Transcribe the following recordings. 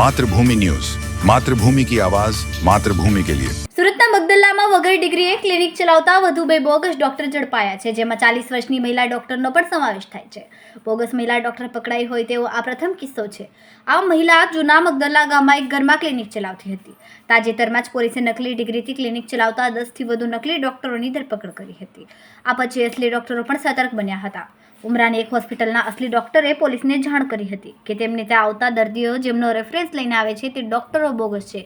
Mathrubhumi news. Mathrubhumi કી આવાજ, માતૃભૂમિ કે લિયે. સુરતના મગદલ્લામાં વગર ડિગ્રીએ ક્લિનિક ચલાવતા વધુ બે બોગસ ડોક્ટર ઝડપાયા છે, જેમાં ચાલીસ વર્ષની મહિલા ડોક્ટરનો પણ સમાવેશ થાય છે. બોગસ મહિલા ડોક્ટર પકડાઈ હોય તેવો આ પ્રથમ કિસ્સો છે. આ મહિલા જૂના મગદલ્લા ગામમાં એક ઘરમાં ક્લિનિક ચલાવતી હતી. તાજેતરમાં જ પોલીસે નકલી ડિગ્રીથી ક્લિનિક ચલાવતા દસથી વધુ નકલી ડોક્ટરોની ધરપકડ કરી હતી. આ પછી અસલી ડોક્ટરો પણ સતર્ક બન્યા હતા. ઉમરાની એક હોસ્પિટલના અસલી ડોક્ટરે પોલીસને જાણ કરી હતી કે તેમને ત્યાં આવતા દર્દીઓ જેમનો રેફરન્સ લઈને આવે છે તે ડોક્ટરો બોગસ છે.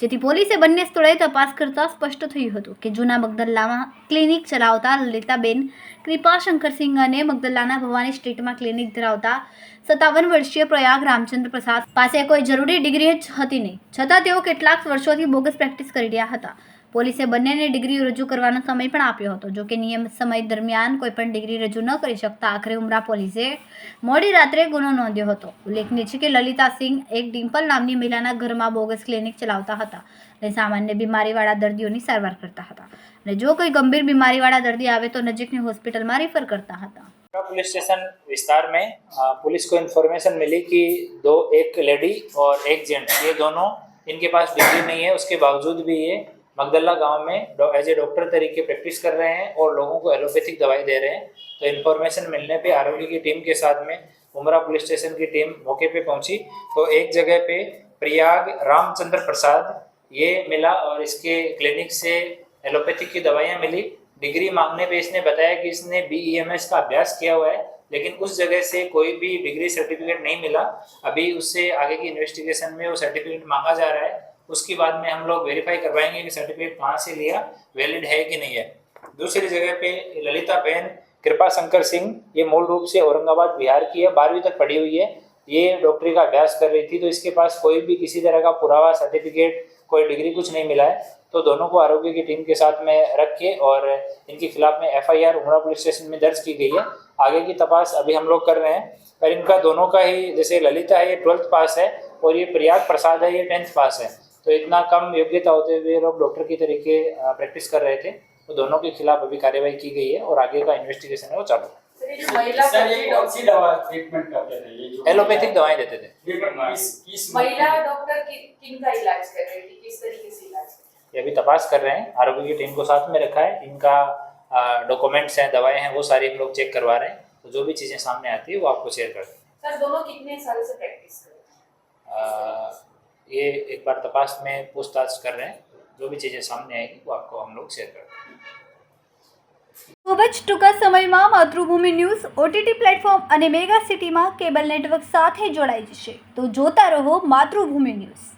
જેથી પોલીસે બંને સ્થળોએ તપાસ કરતાં સ્પષ્ટ થયું હતું કે જૂના મગદલ્લામાં ક્લિનિક ચલાવતા લલિતાબેન કૃપા શંકરસિંહ અને મગદલ્લાના ભવાની સ્ટ્રીટમાં ક્લિનિક ધરાવતા સત્તાવન વર્ષીય પ્રયાગ રામચંદ્ર પ્રસાદ પાસે કોઈ જરૂરી ડિગ્રી જ હતી નહીં. છતાં તેઓ કેટલાક વર્ષોથી બોગસ પ્રેક્ટિસ કરી રહ્યા હતા. પોલીસે બંનેને ડિગ્રી રજૂ કરવાનો સમય પણ આપ્યો હતો જોકે નિયમિત સમય દરમિયાન કોઈ પણ ડિગ્રી રજૂ ન કરી શકતા આખરે ઉમરા પોલીસે મોડી રાત્રે ગુનો નોંધ્યો હતો ઉલ્લેખનીય છે કે લલિતા સિંહ એક ડિમ્પલ નામની મહિલાના ઘરમાં બોગસ ક્લિનિક ચલાવતા હતા અને સામાન્ય બીમારીવાળા દર્દીઓની સારવાર કરતા હતા અને જો કોઈ ગંભીર બીમારીવાળા દર્દી આવે તો નજીકની હોસ્પિટલમાં રેફર કરતા હતા का पुलिस स्टेशन विस्तार में अ, पुलिस को इन्फॉर्मेशन मिली कि दो एक लेडी और एक जेंट्स ये दोनों इनके पास डिग्री नहीं है उसके बावजूद भी ये मगदल्ला गाँव में एज ए डॉक्टर तरीके प्रैक्टिस कर रहे हैं और लोगों को एलोपैथिक दवाई दे रहे हैं। तो इन्फॉर्मेशन मिलने पे आरोग्य की टीम के साथ में उमरा पुलिस स्टेशन की टीम मौके पे पहुँची। तो एक जगह पे प्रयाग रामचंद्र प्रसाद, ये मिला और इसके क्लिनिक से एलोपैथिक की दवाइयाँ मिली। डिग्री मांगने पे इसने बताया कि इसने बीईएमएस का अभ्यास किया हुआ है, लेकिन उस जगह से कोई भी डिग्री सर्टिफिकेट नहीं मिला। अभी उससे आगे की इन्वेस्टिगेशन में वो सर्टिफिकेट मांगा जा रहा है। उसके बाद में हम लोग वेरीफाई करवाएँगे कि सर्टिफिकेट कहाँ से लिया वैलिड है कि नहीं है। दूसरी जगह पे ललिता बहन कृपा शंकर सिंह, ये मूल रूप से औरंगाबाद, बिहार की है, बारहवीं तक पढ़ी हुई है। ये डॉक्टरी का अभ्यास कर रही थी तो इसके पास कोई भी किसी तरह का पुरावा सर्टिफिकेट कोई डिग्री कुछ नहीं मिला है। तो दोनों को आरोग्य की टीम के साथ में रख के और इनके खिलाफ में F I R Umra police station में दर्ज की गई है। आगे की तपास अभी हम लोग कर रहे हैं। पर इनका दोनों का ही, जैसे ललिता है, ये ट्वेल्थ पास है और ये प्रयाग प्रसाद है, ये टेंथ पास है। तो इतना कम योग्यता होते हुए लोग डॉक्टर की तरीके प्रैक्टिस कर रहे थे तो दोनों के खिलाफ अभी कार्रवाई की गई है और आगे का इन्वेस्टिगेशन है वो चालू है। एलोपैथिक दवाएँ देते थे। महिला डॉक्टर किन का इलाज कर रही थी? किस तरीके से इलाज ये अभी तपास कर रहे हैं। आरोग्य की टीम को साथ में रखा है। इनका डॉक्यूमेंट्स हैं दवाएँ हैं वो सारी हम लोग चेक करवा रहे हैं। तो जो भी चीज़ें सामने आती है वो आपको शेयर कर देंगे सर दोनों कितने साल से प्रैक्टिस कर रहे हैं? अ, ये एक बार तपास में पूछताछ कर रहे हैं जो भी चीज़ें सामने आएगी वो आपको हम लोग शेयर कर देंगे ખૂબ જ ટૂંકા સમયમાં માતૃભૂમિ ન્યૂઝ ઓટીટી પ્લેટફોર્મ અને મેગા સિટીમાં કેબલ નેટવર્ક સાથે જોડાઈ જશે તો જોતા રહો માતૃભૂમિ ન્યૂઝ